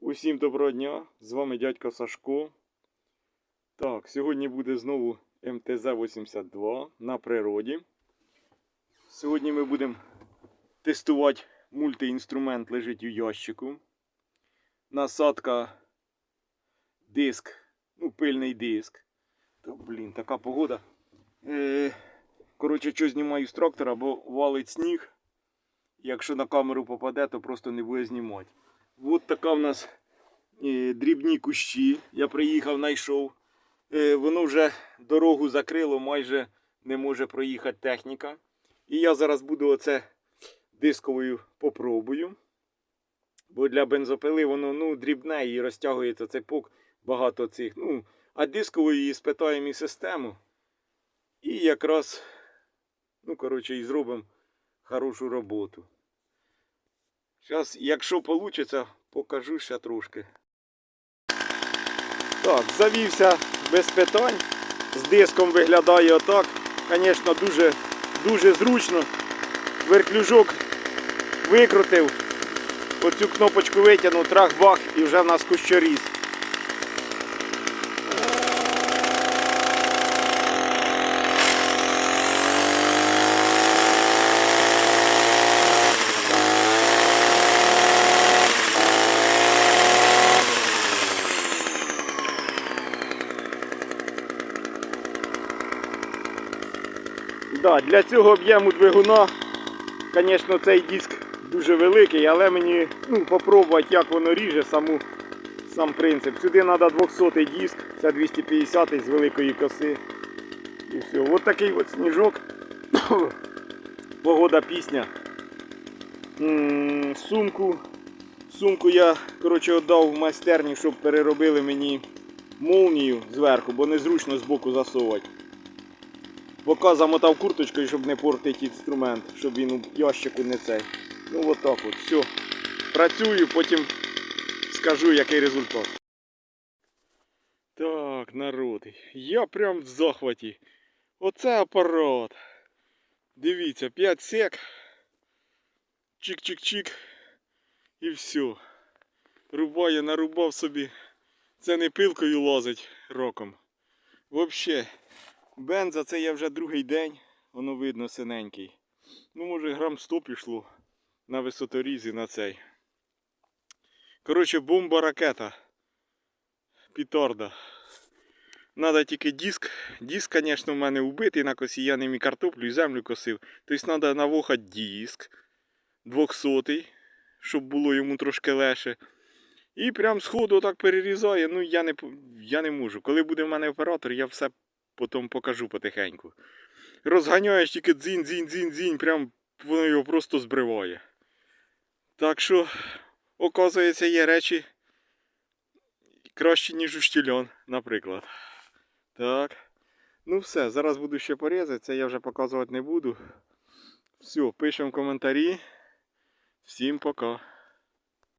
Усім доброго дня! З вами дядько Сашко. Так, сьогодні буде знову МТЗ-82 на природі. Сьогодні ми будемо тестувати мультиінструмент лежить у ящику. Насадка диск, ну, пильний диск. Та, блін, така погода. Е, коротше, що знімаю з трактора, бо валить сніг. Якщо на камеру попаде, то просто не буде знімати. От така в нас е, дрібні кущі. Я приїхав, знайшов. Е, воно вже дорогу закрило, майже не може проїхати техніка. І я зараз буду оце дисковою попробую. Бо для бензопили воно ну, дрібне і розтягується цепок багато цих. Ну, а дисковою і спитаємо і систему. І якраз, ну, коротше, і зробимо хорошу роботу. Зараз, якщо вийде, покажу ще трошки. Так, завівся без питань. З диском виглядає отак. Звісно, дуже, дуже зручно. Верклюжок викрутив. Оцю кнопочку витягнув, трах-бах і вже в нас кущоріз. Да, для цього об'єму двигуна, звісно, цей диск дуже великий, але мені ну, попробувати, як воно ріже, саму, сам принцип. Сюди треба 200 диск, це 250 з великої коси. І все. Ось такий от сніжок. Погода пісня. Сумку. Сумку я коротше, віддав в майстерні, щоб переробили мені молнію зверху, бо незручно збоку засовувати. Поки замотав курточкою, щоб не портити інструмент, щоб він у ящику не цей. Ну от так от. Все. Працюю, потім скажу, який результат. Так, народ. Я прям в захваті. Оце апарат. Дивіться, 5 сек. Чик-чик-чик. І все. Рубає, нарубав собі. Це не пилкою лазить роком. Взагалі. Бенза це я вже другий день, воно видно синенький. Ну, може грам 100 пішло на висоторізі на цей. Коротше, бомба ракета. Піторда. Надо тільки диск. Диск, звісно, в мене вбитий на косі, я ним і картоплю, і землю косив. Тобто треба навохати диск 200 щоб було йому трошки легше. І прям сходу так перерізає. Ну я не, я не можу. Коли буде в мене оператор, я все потім покажу потихеньку. Розганяєш тільки дзінь, дзінь, дзінь, дзінь, прям воно його просто збриває. Так що, оказується, є речі кращі, ніж у штільон, наприклад. Так. Ну все, зараз буду ще порізати, це я вже показувати не буду. Все, пишемо коментарі. Всім пока.